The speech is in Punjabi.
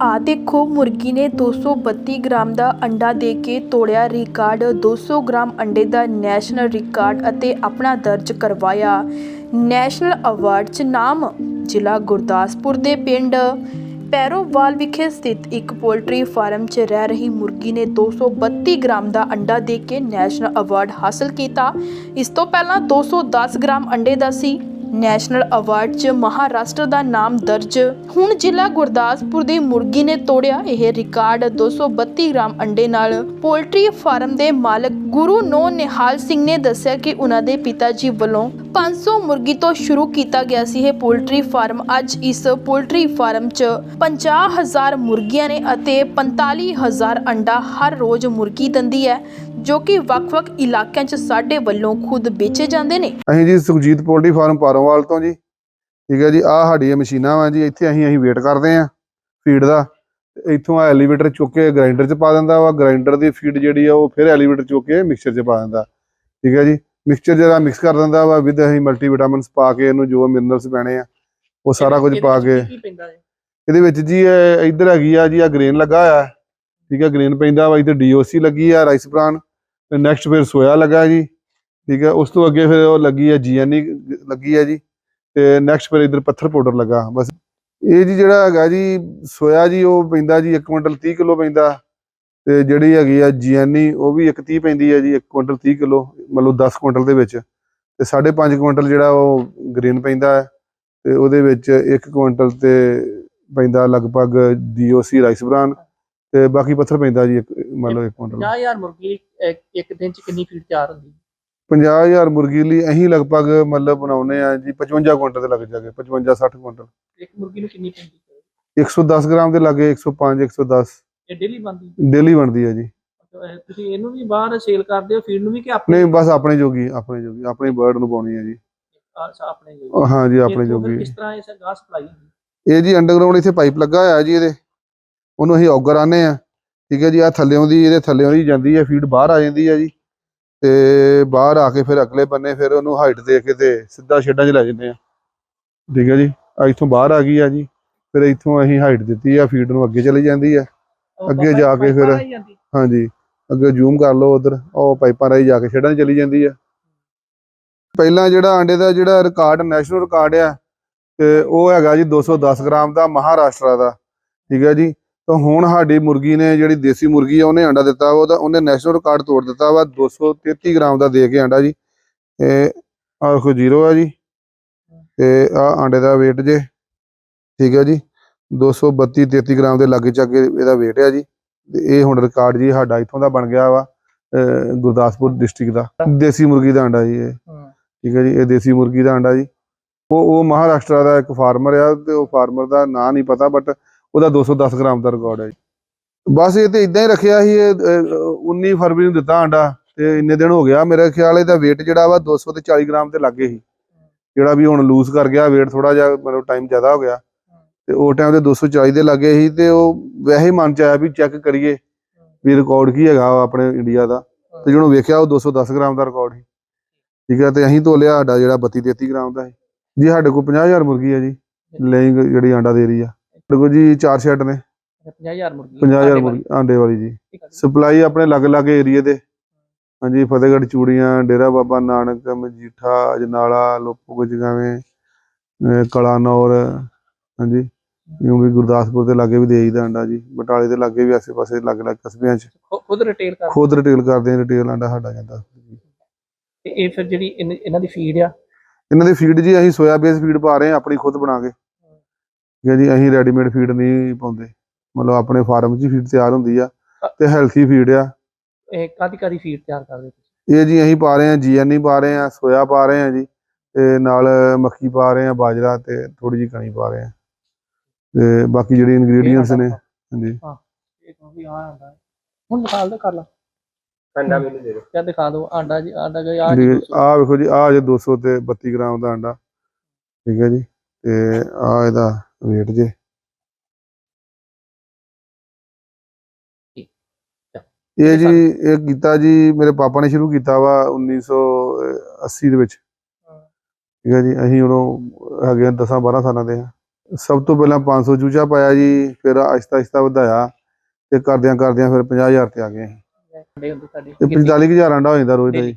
ਆ ਦੇਖੋ, ਮੁਰਗੀ ਨੇ 232 ਗ੍ਰਾਮ ਦਾ ਅੰਡਾ ਦੇ ਕੇ ਤੋੜਿਆ ਰਿਕਾਰਡ। 200 ਗ੍ਰਾਮ ਅੰਡੇ ਦਾ ਨੈਸ਼ਨਲ ਰਿਕਾਰਡ ਅਤੇ ਆਪਣਾ ਦਰਜ ਕਰਵਾਇਆ। ਨੈਸ਼ਨਲ ਅਵਾਰਡ 'ਚ ਨਾਮ ਜ਼ਿਲ੍ਹਾ ਗੁਰਦਾਸਪੁਰ ਦੇ ਪਿੰਡ। ਪੈਰੋਵਾਲ ਵਿਖੇ ਸਥਿਤ ਇੱਕ ਪੋਲਟਰੀ ਫਾਰਮ 'ਚ ਰਹਿ ਰਹੀ ਮੁਰਗੀ ਨੇ 232 ਗ੍ਰਾਮ ਦਾ ਅੰਡਾ ਦੇ ਕੇ ਨੈਸ਼ਨਲ ਅਵਾਰਡ ਹਾਸਲ ਕੀਤਾ। ਇਸ ਤੋਂ ਪਹਿਲਾਂ 210 ਗ੍ਰਾਮ ਅੰਡੇ ਦਾ ਸੀ। ਨੈਸ਼ਨਲ ਅਵਾਰਡ 'ਚ ਮਹਾਰਾਸ਼ਟਰ ਦਾ ਨਾਮ ਦਰਜ। ਹੁਣ ਜ਼ਿਲ੍ਹਾ ਗੁਰਦਾਸਪੁਰ ਦੀ ਮੁਰਗੀ ਨੇ ਤੋੜਿਆ ਇਹ ਰਿਕਾਰਡ 232 ਗ੍ਰਾਮ ਅੰਡੇ ਨਾਲ। ਪੋਲਟਰੀ ਫਾਰਮ ਦੇ ਮਾਲਕ ਗੁਰੂ ਨੋ ਨਿਹਾਲ ਸਿੰਘ ਨੇ ਦੱਸਿਆ ਕਿ ਉਹਨਾਂ ਦੇ ਪਿਤਾ ਜੀ ਵੱਲੋਂ 500 ਮੁਰਗੀ ਤੋਂ ਸ਼ੁਰੂ ਕੀਤਾ ਗਿਆ ਸੀ ਇਹ ਪੋਲਟਰੀ ਫਾਰਮ। ਅੱਜ ਇਸ ਪੋਲਟਰੀ ਫਾਰਮ 'ਚ 50000 ਮੁਰਗੀਆਂ ਨੇ ਅਤੇ 45000 ਅੰਡਾ ਹਰ ਰੋਜ਼ ਮੁਰਗੀ ਦਿੰਦੀ ਹੈ। ਜੋ ਕਿ ਵੱਖ-ਵੱਖ ਇਲਾਕਿਆਂ 'ਚ ਸਾਡੇ ਵੱਲੋਂ ਖੁਦ ਵੇਚੇ ਜਾਂਦੇ ਨੇ। ਅਸੀਂ ਜੀ ਸੁਖਜੀਤ ਪੋਲਟਰੀ ਫਾਰਮ ਪਾਰੋਵਾਲ ਤੋਂ ਜੀ। ਠੀਕ ਹੈ ਜੀ ਆਹ ਸਾਡੀਆਂ ਮਸ਼ੀਨਾਂ ਵਾ ਜੀ ਇੱਥੇ ਅਸੀਂ ਅਸੀਂ ਵੇਟ ਕਰਦੇ ਆਂ ਫੀਡ ਦਾ। ਇੱਥੋਂ ਆ ਐਲੀਵੇਟਰ ਚੁੱਕ ਕੇ ਗ੍ਰਾਈਂਡਰ 'ਚ ਪਾ ਦਿੰਦਾ ਵਾ। ਗ੍ਰਾਈਂਡਰ ਦੀ ਫੀਡ ਜਿਹੜੀ ਆ ਉਹ ਫਿਰ ਐਲੀਵੇਟਰ ਚੁੱਕ ਕੇ ਮਿਕਸਚਰ 'ਚ ਪਾ ਦਿੰਦਾ। ਠੀਕ ਹੈ ਜੀ ਮਿਕਸਚਰ ਜਿਹੜਾ ਮਿਕਸ ਕਰ ਦਿੰਦਾ ਵਾ ਵਿਦ ਅਸੀਂ ਮਲਟੀ ਵਿਟਾਮਿਨਸ ਪਾ ਕੇ ਇਹਨੂੰ ਜੋ ਮਿਨਰਲਸ ਪੈਣੇ ਆ ਉਹ ਸਾਰਾ ਕੁਝ ਪਾ ਕੇ। ਇਹਦੇ ਵਿੱਚ ਜੀ ਇਹ ਇੱਧਰ ਹੈਗੀ ਆ ਜੀ ਆ ਗ੍ਰੇਨ ਲੱਗਾ ਹੋਇਆ ਹੈ। ਠੀਕ ਹੈ ਗ੍ਰੇਨ ਪੈਂਦਾ ਵਾ ਇੱਧਰ ਡੀਓਸੀ ਲੱਗੀ ਆ ਰਾਈਸ ਬ੍ਰਾਨ ਤੇ ਨੈਕਸਟ ਫਿਰ ਸੋਇਆ ਲੱਗਾ ਜੀ, ਠੀਕ ਹੈ, ਉਸ ਤੋਂ ਅੱਗੇ ਫਿਰ ਉਹ ਲੱਗੀ ਆ ਜੀਐਨਈ ਲੱਗੀ ਹੈ ਜੀ, ਤੇ ਨੈਕਸਟ ਫਿਰ ਇੱਧਰ ਪੱਥਰ ਪਾਊਡਰ ਲੱਗਾ, ਬਸ। ਇਹ ਜੀ ਜਿਹੜਾ ਹੈਗਾ ਜੀ, ਸੋਇਆ ਜੀ, ਉਹ ਪੈਂਦਾ ਜੀ 1 ਕੁਇੰਟਲ 30 ਕਿਲੋ ਪੈਂਦਾ, ਤੇ ਜਿਹੜੀ ਹੈਗੀ ਆ ਜੀਐਨਈ ਉਹ ਵੀ 1 30 ਪੈਂਦੀ ਹੈ ਜੀ 1 ਕੁਇੰਟਲ 30 ਕਿਲੋ, ਮਤਲਬ 10 ਕੁਇੰਟਲ ਦੇ ਵਿੱਚ। ਤੇ 5.5 ਕੁਇੰਟਲ ਜਿਹੜਾ ਉਹ ਗ੍ਰੇਨ ਪੈਂਦਾ ਹੈ, ਤੇ ਉਹਦੇ ਵਿੱਚ 1 ਕੁਇੰਟਲ ਤੇ ਪੈਂਦਾ ਲਗਭਗ ਡੀਓਸੀ ਰਾਈਸ ਬ੍ਰਾਨ ਤੇ ਬਾਕੀ ਪੱਥਰ ਪੈਂਦਾ ਜੀ ਇੱਕ- ਮੰਨ ਲਓ 1 ਕੁਇੰਟਲ। 50000 ਮੁਰਗੀ ਇੱਕ ਇੱਕ ਦਿਨ ਚ ਕਿੰਨੀ ਫੀਡ ਤਿਆਰ ਹੁੰਦੀ? ਹੈ? 50000 ਮੁਰਗੀ ਲਈ ਅਸੀਂ ਲਗਭਗ ਮਤਲਬ ਬਣਾਉਨੇ ਆ ਜੀ 55 ਕੁਇੰਟਲ ਦੇ ਲੱਗ ਜਾਗੇ 55 60 ਕੁਇੰਟਲ। ਇੱਕ ਮੁਰਗੀ ਨੂੰ ਕਿੰਨੀ ਪੈਂਦੀ? ਹੈ 110 ਗ੍ਰਾਮ ਦੇ ਲਾਗੇ 105 110 ਇਹ ਡੇਲੀ ਬਣਦੀ? ਡੇਲੀ ਬਣਦੀ ਹੈ ਜੀ। ਤੁਸੀਂ ਇਹਨੂੰ ਵੀ ਬਾਹਰ ਸੇਲ ਕਰਦੇ ਹੋ ਫੀਡ ਨੂੰ ਵੀ ਕਿ ਆਪਣੇ? ਨਹੀਂ ਬਸ ਆਪਣੇ ਜੋਗੀ ਆਪਣੇ ਜੋਗੀ ਆਪਣੀ ਬਰਡ ਨੂੰ ਪਾਉਣੀ ਹੈ ਜੀ। ਅੱਛਾ, ਆਪਣੇ ਜੋ ਹਾਂ ਜੀ ਆਪਣੇ ਇੱਥੋਂ ਫਿਰ ਜੋਗੀ। ਕਿਸ ਤਰ੍ਹਾਂ ਇਸ ਗਾਹ ਸਪਲਾਈ ਹੁੰਦੀ? ਇਹ ਜੀ ਅੰਡਰਗਰਾਉਂਡ ਇੱਥੇ ਪਾਈਪ ਲੱਗਾ ਹੋਇਆ ਜੀ ਇਹਦੇ। ਉਹਨੂੰ ਅਸੀਂ ਔਗਰ ਆਨੇ ਆ ਠੀਕ ਹੈ ਜੀ ਆ ਥੱਲਿਓਂ ਦੀ ਇਹਦੇ ਥੱਲਿਓਂ ਦੀ ਜਾਂਦੀ ਹੈ ਫੀਡ ਬਾਹਰ ਆ ਜਾਂਦੀ ਹੈ ਜੀ। ਤੇ ਬਾਹਰ ਆ ਕੇ ਫਿਰ ਅਗਲੇ ਬੰਨੇ ਫਿਰ ਉਹਨੂੰ ਹਾਈਟ ਦੇ ਕੇ ਤੇ ਸਿੱਧਾ ਸ਼ੇਡਾਂ 'ਚ ਲੈ ਜਾਂਦੇ ਆ ਠੀਕ ਹੈ ਜੀ ਆ ਇੱਥੋਂ ਬਾਹਰ ਆ ਗਈ ਆ ਜੀ ਫਿਰ ਇੱਥੋਂ ਅਸੀਂ ਹਾਈਟ ਦਿੱਤੀ ਆ ਫੀਡ ਨੂੰ ਅੱਗੇ ਚਲੀ ਜਾਂਦੀ ਆ ਅੱਗੇ ਜਾ ਕੇ ਫਿਰ-। ਹਾਂਜੀ ਅੱਗੇ ਜ਼ੂਮ ਕਰ ਲਓ ਉਧਰ ਉਹ ਪਾਈਪਾਂ ਰਾਹੀਂ ਜਾ ਕੇ ਛੇੜਾਂ 'ਚ ਚਲੀ ਜਾਂਦੀ ਆ ਪਹਿਲਾਂ ਜਿਹੜਾ ਆਂਡੇ ਦਾ ਜਿਹੜਾ ਰਿਕਾਰਡ ਨੈਸ਼ਨਲ ਰਿਕਾਰਡ ਆ ਤੇ ਉਹ ਹੈਗਾ ਜੀ 210 ਗ੍ਰਾਮ ਦਾ ਮਹਾਰਾਸ਼ਟਰ ਦਾ। ਠੀਕ ਹੈ ਜੀ ਤਾਂ ਹੁਣ ਸਾਡੀ ਮੁਰਗੀ ਨੇ ਜਿਹੜੀ ਦੇਸੀ ਮੁਰਗੀ ਆ ਉਹਨੇ ਆਂਡਾ ਦਿੱਤਾ ਉਹਦਾ ਉਹਨੇ ਨੈਸ਼ਨਲ ਰਿਕਾਰਡ ਤੋੜ ਦਿੱਤਾ ਵਾ 233 ਗ੍ਰਾਮ ਦਾ ਦੇ ਕੇ ਆਂਡਾ ਜੀ। ਤੇ ਆਹ ਦੇਖੋ ਜ਼ੀਰੋ ਆ ਜੀ। ਤੇ ਆ ਆਂਡੇ ਦਾ weight ਜੇ ਠੀਕ ਹੈ ਜੀ। 232 33 ਗ੍ਰਾਮ ਦੇ ਲਾਗੇ ਚਾਗੇ ਇਹਦਾ weight ਆ ਜੀ। ਤੇ ਇਹ ਹੁਣ ਰਿਕਾਰਡ ਜੀ ਸਾਡਾ ਇੱਥੋਂ ਦਾ ਬਣ ਗਿਆ ਵਾ ਗੁਰਦਾਸਪੁਰ ਡਿਸਟ੍ਰਿਕਟ ਦਾ। ਦੇਸੀ ਮੁਰਗੀ ਦਾ ਅੰਡਾ ਜੀ ਇਹ। ਠੀਕ ਹੈ ਜੀ ਇਹ ਦੇਸੀ ਮੁਰਗੀ ਦਾ ਅੰਡਾ ਜੀ। ਉਹ ਉਹ ਮਹਾਰਾਸ਼ਟਰ ਦਾ ਇੱਕ ਫਾਰਮਰ ਆ ਤੇ ਉਹ ਫਾਰਮਰ ਦਾ ਨਾਂ ਨਹੀਂ ਪਤਾ ਬਟ ਉਹਦਾ 210 ਗ੍ਰਾਮ ਦਾ ਰਿਕਾਰਡ ਹੈ ਬਸ ਇਹ ਤੇ ਇਦਾਂ ਹੀ ਰੱਖਿਆ ਸੀ ਇਹ ਅਹ, 19 ਫਰਵਰੀ ਨੂੰ ਦਿੱਤਾ ਅੰਡਾ ਤੇ ਇੰਨੇ ਦਿਨ ਹੋ ਗਿਆ। ਮੇਰੇ ਖਿਆਲ ਇਹਦਾ weight ਜਿਹੜਾ ਵਾ 200 ਤੇ 40 ਗ੍ਰਾਮ ਤੇ ਲੱਗੇ ਸੀ। ਜਿਹੜਾ ਵੀ ਹੁਣ ਲੂਜ਼ ਕਰ ਗਿਆ weight ਥੋੜਾ ਜਿਹਾ ਮਤਲਬ ਟਾਈਮ ਜ਼ਿਆਦਾ ਹੋ ਗਿਆ। ਤੇ ਉਹ ਟਾਈਮ ਤੇ 240 ਦੇ ਲੱਗੇ ਸੀ ਤੇ ਉਹ ਵੈਸੇ ਹੀ ਮਨ ਚ ਆਇਆ ਵੀ ਚੈੱਕ ਕਰੀਏ ਵੀ ਰਿਕਾਰਡ ਕੀ ਹੈਗਾ ਆਪਣੇ ਇੰਡੀਆ ਦਾ। ਤੇ ਜਦੋਂ ਵੇਖਿਆ ਉਹ 210 ਗ੍ਰਾਮ ਦਾ ਰਿਕਾਰਡ ਸੀ। ਠੀਕ ਹੈ ਤੇ ਅਸੀਂ ਤੋਲਿਆ ਸਾਡਾ ਜਿਹੜਾ 32 33 ਗ੍ਰਾਮ ਦਾ ਸੀ। ਜੀ ਸਾਡੇ ਕੋਲ 50000 ਮੁਰਗੀ ਹੈ ਜੀ। ਲੈਂਗ ਜਿਹੜੀ ਆਂਡਾ ਦੇ ਰਹੀ ਆ। ਕੋਲ ਜੀ ਚਾਰ ਸ਼ੈੱਡ ਨੇ। 50000 ਮੁਰਗੀ। 50000 ਮੁਰਗੀ ਆਂਡੇ ਵਾਲੀ ਜੀ। ਸਪਲਾਈ ਆਪਣੇ ਅਲੱਗ-ਅਲੱਗ ਏਰੀਏ ਦੇ। ਹਾਂਜੀ ਫਤਿਹਗੜ੍ਹ ਚੂੜੀਆਂ ਡੇਰਾ ਬਾਬਾ ਨਾਨਕ ਮਜੀਠਾ ਅਜਨਾਲਾ ਲੋਪੋ ਜਗਾਵੇਂ ਅਹ ਕਲਾਨੌਰ ਹਾਂਜੀ। ਵੀ ਗੁਰਦਾਸਪੁਰ ਦੇ ਲਾਗੇ ਵੀ ਦੇਈਦਾ ਅੰਡਾ ਜੀ। ਬਟਾਲੇ ਦੇ ਲਾਗੇ ਵੀ ਆਸੇ-ਪਾਸੇ ਅਲੱਗ-ਅਲੱਗ ਕਸਬਿਆਂ 'ਚ। ਖੁਦ ਰਿਟੇਲ ਕਰ ਖੁਦ ਰਿਟੇਲ ਕਰਦੇ ਆ ਰਿਟੇਲ ਆਂਡਾ ਸਾਡਾ ਜਾਂਦਾ। ਤੇ ਇਹ ਫਿਰ ਜਿਹੜੀ ਇਹਨਾਂ ਦੀ ਫੀਡ ਆ? ਇਹਨਾਂ ਦੀ ਫੀਡ ਜੀ ਅਸੀਂ ਸੋਇਆ ਬੇਸ ਫੀਡ ਪਾ ਰਹੇ ਹਾਂ ਆਪਣੀ ਖੁਦ ਬਣਾ ਕੇ। ਠੀਕ ਹੈ ਜੀ ਅਸੀਂ ਰੈਡੀਮੇਡ ਫੀਡ ਨਹੀਂ ਪਾਉਂਦੇ। ਮਤਲਬ ਆਪਣੇ ਫਾਰਮ 'ਚ ਹੀ ਫੀਡ ਤਿਆਰ ਹੁੰਦੀ ਆ ਤੇ ਹੈਲਥੀ ਫੀਡ ਆ। ਇਹ ਕਾਦੀ ਕਾਦੀ ਫੀਡ ਤਿਆਰ ਕਰਦੇ ਤੁਸੀਂ? ਇਹ ਜੀ ਅਸੀਂ ਪਾ ਰਹੇ ਹਾਂ ਜੀਐਨਈ ਪਾ ਰਹੇ ਹਾਂ ਸੋਇਆ ਪਾ ਰਹੇ ਹਾਂ ਜੀ ਤੇ ਨਾਲ ਮੱਕੀ ਪਾ ਰਹੇ ਹਾਂ ਬਾਜਰਾ ਤੇ ਥੋੜੀ ਜਿਹੀ ਕਣੀ ਪਾ ਰਹੇ ਹਾਂ। ਤੇ ਬਾਕੀ ਜਿਹੜੀ ਇਨਗਰੀਡੀਅੰਟਸ ਨੇ ਹਾਂਜੀ। ਇਹ ਕੋਈ ਆ ਆਂਡਾ। ਹੈ। ਹੁਣ ਦਿਖਾ ਦੋ ਕਰ ਲਾ। ਅੰਡਾ ਮੈਨੂੰ ਦੇ ਦਿਓ। ਕਿਆ ਦਿਖਾ ਦੋ ਆਂਡਾ ਜੀ ਆਂਡਾ ਗਿਆ ਆ ਜੀ ਆ ਵੇਖੋ ਜੀ ਆ ਜੇ 200 ਤੇ 32 ਗ੍ਰਾਮ ਦਾ ਅੰਡਾ ਠੀਕ ਹੈ ਜੀ ਤੇ ਆ ਇਹਦਾ weight ਜੇ। ਇਹ ਜੀ ਇਹ ਕੀਤਾ ਜੀ ਮੇਰੇ ਪਾਪਾ ਨੇ ਸ਼ੁਰੂ ਕੀਤਾ ਵਾ 1980 ਦੇ ਵਿੱਚ। ਠੀਕ ਹੈ ਜੀ ਅਸੀਂ ਉਦੋਂ ਹੈਗੇ 10 12 ਸਾਲਾਂ ਦੇ ਹਾਂ ਸਭ ਤੋਂ ਪਹਿਲਾਂ 500 ਚੂਚਾ ਪਾਇਆ ਜੀ ਫਿਰ ਆਹਿਸਤਾ ਆਹਿਸਤਾ ਵਧਾਇਆ ਤੇ ਕਰਦਿਆਂ ਕਰਦਿਆਂ ਫਿਰ 50000 ਤੇ ਆ ਗਏ ਤੇ 45000 ਅੰਡਾ ਹੋ ਜਾਂਦਾ ਰੋਜ਼ ਦਾ ਜੀ।